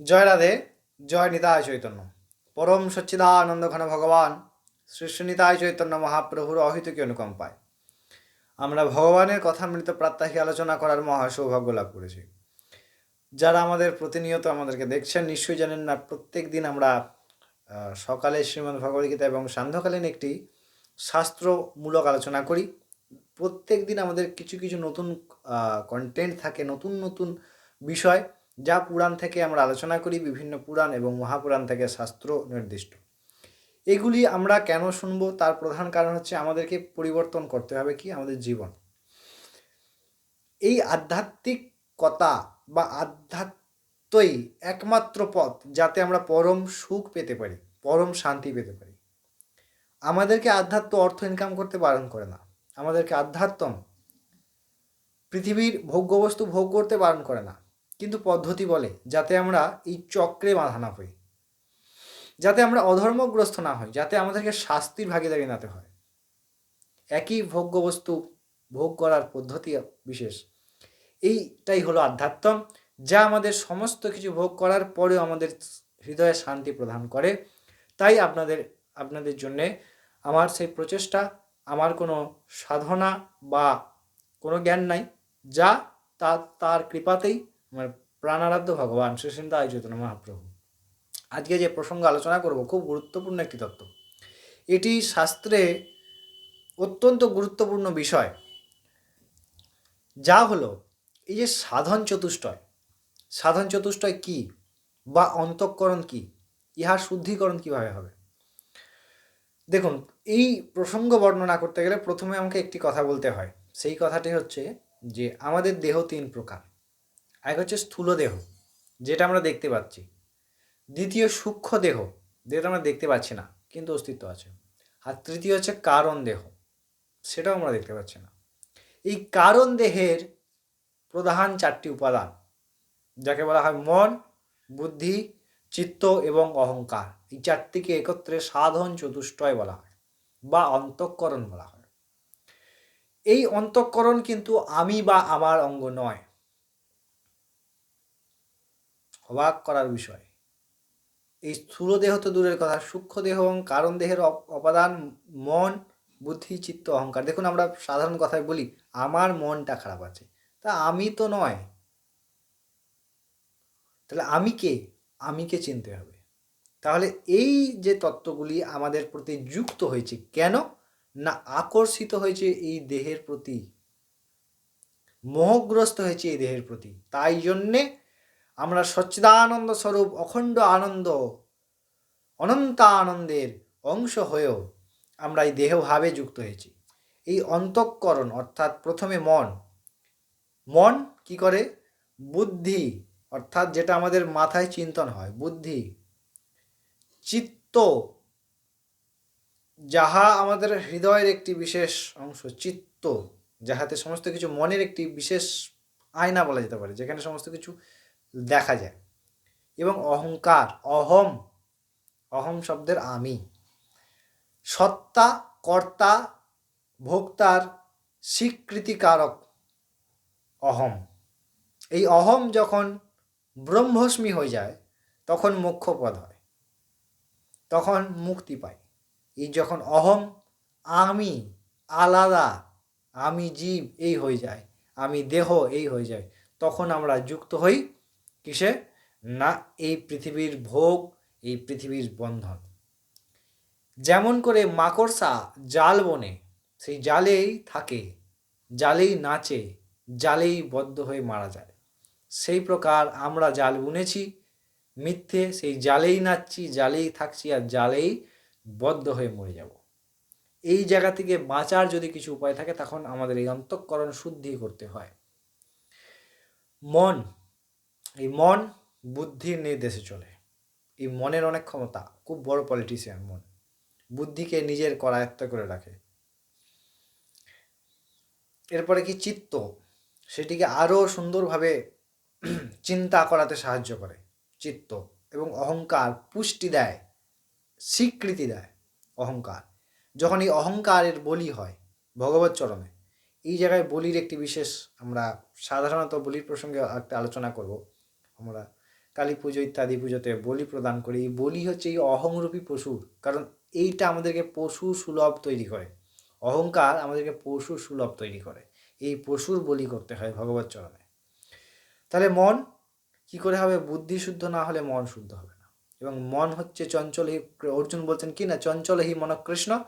জয় রাধে, জয় নিতায় চৈতন্য। পরম সচ্চিদানন্দ ঘন ভগবান, শ্রী নিতায় চৈতন্য মহাপ্রভুর অহিতকী অনুকম্পায়। আমরা ভগবানের কথা মৃত প্রাত্যাহী আলোচনা করার মহা সৌভাগ্য লাভ করেছি। যারা আমাদের প্রতিনিয়ত আমাদেরকে দেখছেন, নিশ্চয়ই জানেন না, প্রত্যেক দিন আমরা সকালে শ্রীমদ্ ভগবদ্গীতা এবং সান্ধ্যকালীন একটি শাস্ত্রমূলক আলোচনা করি। প্রত্যেক দিন আমাদের কিছু কিছু নতুন কন্টেন্ট থাকে, নতুন নতুন বিষয়। যা পুরাণ থেকে আমরা আলোচনা করি, বিভিন্ন পুরাণ এবং মহাপুরাণ থেকে শাস্ত্র নির্দিষ্ট। এগুলি আমরা কেন শুনব? তার প্রধান কারণ হচ্ছে আমাদেরকে পরিবর্তন করতে হবে কি? আমাদের জীবন। এই আধ্যাত্মিকতা বা আধ্যাত্মই একমাত্র পথ যাতে আমরা পরম সুখ পেতে পারি, পরম শান্তি পেতে পারি। আমাদেরকে আধ্যাত্ম অর্থ ইনকাম করতে বারণ করে না। আমাদেরকে আধ্যাত্ম পৃথিবীর ভোগ্যবস্তু ভোগ করতে বারণ করে না। কিন্তু পদ্ধতি বলে যাতে আমরা এই চক্রে বাঁধা না হই যাতে আমরা অধর্মগ্রস্ত না হই, যাতে আমাদেরকে শাস্তির ভাগিদারি নাতে হয়। একই ভোগ্যবস্তু ভোগ করার পদ্ধতি বিশেষ। এইটাই হলো আধ্যাত্ম, যা আমাদের সমস্ত কিছু ভোগ করার পরেও আমাদের হৃদয়ে শান্তি প্রদান করে। তাই আপনাদের আপনাদের জন্যে আমার সেই প্রচেষ্টা, আমার কোনো সাধনা বা কোনো জ্ঞান নাই, যা তার তার কৃপাতেই আমার প্রাণারাধ্য ভগবান শ্রীসীন্দ আয়োজন মহাপ্রভু। আজকে যে প্রসঙ্গ আলোচনা করব খুব গুরুত্বপূর্ণ একটি তত্ত্ব। এটি শাস্ত্রে অত্যন্ত গুরুত্বপূর্ণ বিষয়। যা হলো এই যে সাধন চতুষ্টয়। সাধন চতুষ্টয় কি বা অন্তঃকরণ কি? ইহার শুদ্ধিকরণ কীভাবে হবে? দেখুন, এই প্রসঙ্গ বর্ণনা করতে গেলে প্রথমে আমাকে একটি কথা বলতে হয়। সেই কথাটি হচ্ছে যে আমাদের দেহ তিন প্রকার। এক হচ্ছে স্থূল দেহ, যেটা আমরা দেখতে পাচ্ছি। দ্বিতীয় সূক্ষ্ম দেহ, যেটা আমরা দেখতে পাচ্ছি না, কিন্তু অস্তিত্ব আছে। আর তৃতীয় হচ্ছে কারণ দেহ, সেটাও আমরা দেখতে পাচ্ছি না। এই কারণ দেহের প্রধান চারটি উপাদান, যাকে বলা হয় মন, বুদ্ধি, চিত্ত এবং অহংকার, এই চারটিকে একত্রে সাধন চতুষ্টয় বলা হয় বা অন্তঃকরণ বলা হয়। এই অন্তঃকরণ কিন্তু আমি বা আমার অঙ্গ নয় অবাক করার বিষয়। এই স্থূল দেহ তো দূরের কথা, সূক্ষ্ম দেহ এবং কারণ দেহের অপ- অপাদান, মন, বুদ্ধি, চিত্ত, অহংকার। দেখুন আমরা সাধারণ কথায় বলি, আমার মনটা খারাপ আছে। তা আমি তো নয়। তাহলে আমি কে? আমিকে চিনতে হবে? তাহলে এই যে তত্ত্বগুলি আমাদের প্রতি যুক্ত হয়েছে কেন? না আকর্ষিত হয়েছে এই দেহের প্রতি? মোহগ্রস্ত হয়েছে এই দেহের প্রতি। তাই জন্যে আমরা সচ্চিদানন্দ স্বরূপ অখণ্ড আনন্দ অনন্ত আনন্দের অংশ হয়েও আমরা এই দেহভাবে যুক্ত হয়েছি। এই অন্তঃকরণ অর্থাৎ প্রথমে মন। মন কি করে? বুদ্ধি, অর্থাৎ যেটা আমাদের মাথায় চিন্তন হয়, বুদ্ধি। চিত্ত, যাহা আমাদের হৃদয়ের একটি বিশেষ অংশ, চিত্ত, যাহাতে সমস্ত কিছু মনের একটি বিশেষ আয়না বলা যেতে পারে, যেখানে সমস্ত কিছু দেখা যায়। এবং অহংকার, অহম অহম শব্দের আমি। সত্তা, কর্তা, ভোক্তার স্বীকৃতিকারক অহম। এই অহম যখন ব্রহ্মস্মি হয়ে যায়, তখন মোক্ষপদ হয়। তখন মুক্তি পাই এই যখন অহম, আমি, আলাদা, আমি জীব, এই হয়ে যায়। আমি দেহ, এই হয়ে যায়। তখন আমরা যুক্ত হই কিসে? না, এই পৃথিবীর ভোগ, এই পৃথিবীর বন্ধন। যেমন করে মাকড়সা জাল বনে, সেই জালেই থাকে, জালেই নাচে, জালেই বদ্ধ হয়ে মারা যায়। সেই প্রকার আমরা জাল বুনেছি, মিথ্যে সেই জালেই নাচছি, জালেই থাকছি আর জালেই বদ্ধ হয়ে মরে যাব। এই জায়গা থেকে বাঁচার যদি কিছু উপায় থাকে, তখন আমাদের এই অন্তঃকরণ শুদ্ধি করতে হয়। মন এই মন বুদ্ধির নির্দেশে চলে। এই মনের অনেক ক্ষমতা, খুব বড় পলিটিশিয়ান মন। বুদ্ধিকে নিজের করায়ত্ত করে রাখে। এরপরে কি চিত্ত? সেটিকে আরও সুন্দরভাবে চিন্তা করাতে সাহায্য করে। চিত্ত এবং অহংকার পুষ্টি দেয়, স্বীকৃতি দেয় অহংকার। যখন এই অহংকারের বলি হয় ভগবত চরণে, এই জায়গায় বলির একটি বিশেষ আমরা সাধারণত বলির প্রসঙ্গে একটা আলোচনা করব। আমরা কালী পুজো ইত্যাদি পুজোতে বলি প্রদান করি। এই বলি হচ্ছে এই অহংরূপী পশুর কারণ এইটা আমাদেরকে পশু সুলভ তৈরি করে। অহংকার আমাদেরকে পশু সুলভ তৈরি করে। এই পশুর বলি করতে হয় ভগবত চরণে। তাহলে মন কি করে হবে? বুদ্ধি শুদ্ধ না হলে মন শুদ্ধ হবে না। এবং মন হচ্ছে চঞ্চল হি অর্জুন বলছেন কি না? চঞ্চল হি মন কৃষ্ণ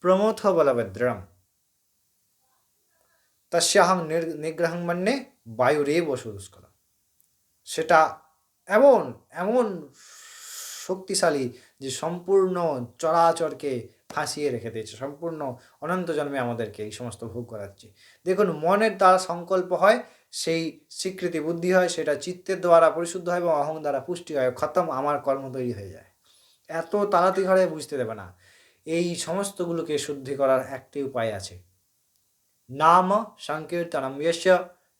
প্রমথ বলভদ্রম। তস্যাহং নির- নিগ্রহং মান্যে বায়ুরে বসুস্কর সেটা এমন এমন শক্তিশালী যে সম্পূর্ণ চরাচরকে ফাঁসিয়ে রেখে দিয়েছে, সম্পূর্ণ অনন্ত জন্মে আমাদেরকে এই সমস্ত ভোগ করাচ্ছে। দেখুন, মনের দ্বারা সংকল্প হয়, সেই স্বীকৃতি বুদ্ধি হয়, সেটা চিত্তের দ্বারা পরিশুদ্ধ হয় এবং অহং দ্বারা পুষ্টি হয়, খতম, আমার কর্ম তৈরি হয়ে যায়। এত তাড়াতাড়ি ঘরে বুঝতে দেবে না। এই সমস্তগুলোকে শুদ্ধি করার একটি উপায় আছে। নাম সংকীর্তনম যশ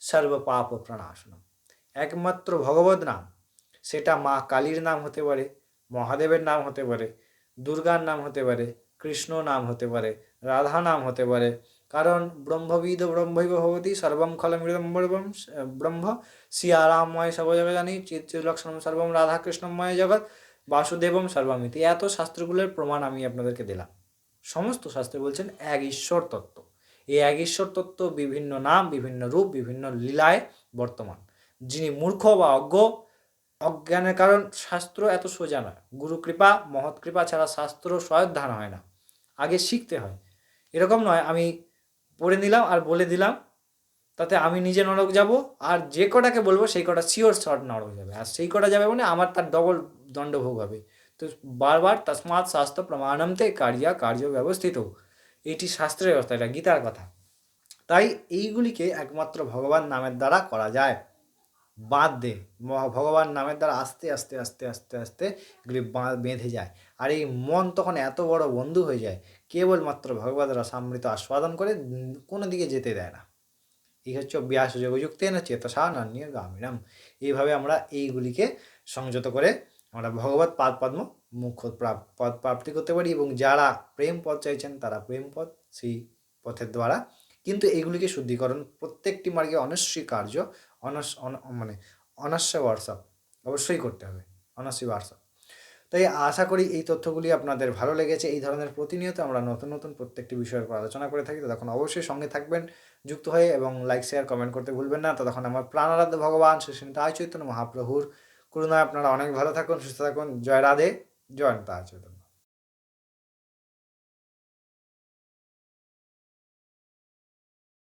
সর্ব পাপ প্রণাশনম একমাত্র ভগবত নাম। সেটা মা কালীর নাম হতে পারে, মহাদেবের নাম হতে পারে, দুর্গার নাম হতে পারে কৃষ্ণ নাম হতে পারে রাধা নাম হতে পারে। কারণ ব্রহ্মবিদ ব্রহ্মৈব ভবতি সর্বম খলমৃদম ব্রহ্ম ব্রহ্ম সিয়ারামময় সর্বজগজানি চিত্তলক্ষণম সর্বম রাধা কৃষ্ণময় জগৎ, বাসুদেবম সর্বমিতি। এত শাস্ত্রগুলোর প্রমাণ আমি আপনাদেরকে দিলাম। সমস্ত শাস্ত্রে বলছেন এক ঈশ্বর তত্ত্ব। এই এক ঈশ্বর তত্ত্ব বিভিন্ন নাম, বিভিন্ন রূপ, বিভিন্ন লীলায় বর্তমান। যিনি মূর্খ বা অজ্ঞ, অজ্ঞানের কারণ শাস্ত্র এত সোজা নয়। গুরু কৃপা মহৎ কৃপা ছাড়া শাস্ত্র সহায়ধান হয় না। আগে শিখতে হয়। এরকম নয়, আমি পড়ে নিলাম আর বলে দিলাম, তাতে আমি নিজে নরক যাব, আর যে কটাকে বলব সেই কটা শিওর শর্ট নরক যাবে। আর সেই কটা যাবে মানে আমার তার ডবল দণ্ডভোগ হবে। তো বারবার তসমাৎ শাস্ত্র প্রমাণমতে কার্যা কার্য ব্যবস্থিত। এটি শাস্ত্রের ব্যবস্থা এটা গীতার কথা। তাই এইগুলিকে একমাত্র ভগবান নামের দ্বারা করা যায়। বাঁধ দে। ভগবান নামের দ্বারা আস্তে আস্তে আস্তে আস্তে আস্তে এগুলি বেঁধে যায়। আর এই মন তখন এত বড় বন্ধু হয়ে যায়, কেবলমাত্র ভগবত রসামৃত আস্বাদন করে কোনো দিকে যেতে দেয় না। এই হচ্ছে ব্যাস যোগযুক্তে না চেতসা নান্য গামিনাম এইভাবে আমরা এইগুলিকে সংযত করে আমরা ভগবত পাদ, পদ্ম, মুখ্য পদ প্রাপ্তি করতে পারি এবং যারা প্রেম পথ চাইছেন তারা প্রেম পথ সেই পথের দ্বারা কিন্তু এইগুলিকে শুদ্ধিকরণ প্রত্যেকটি মার্গে অনস্বীকার্য, অনস অন- মানে অনস্য হোয়াটসঅ্যাপ অবশ্যই করতে হবে অনস্বী হোয়াটসঅ্যাপ তাই আশা করি এই তথ্যগুলি আপনাদের ভালো লেগেছে। এই ধরনের প্রতিনিয়ত আমরা নতুন নতুন প্রত্যেকটি বিষয়ের উপর আলোচনা করে থাকি। তখন অবশ্যই সঙ্গে থাকবেন, যুক্ত হয়ে এবং লাইক শেয়ার কমেন্ট করতে ভুলবেন না। তখন আমার প্রাণারাধ্য ভগবান শ্রী তাই চৈতন্য মহাপ্রভুর করুণায় আপনারা অনেক ভালো থাকুন, সুস্থ থাকুন। জয় রাধে, জয় তাই চৈতন্য।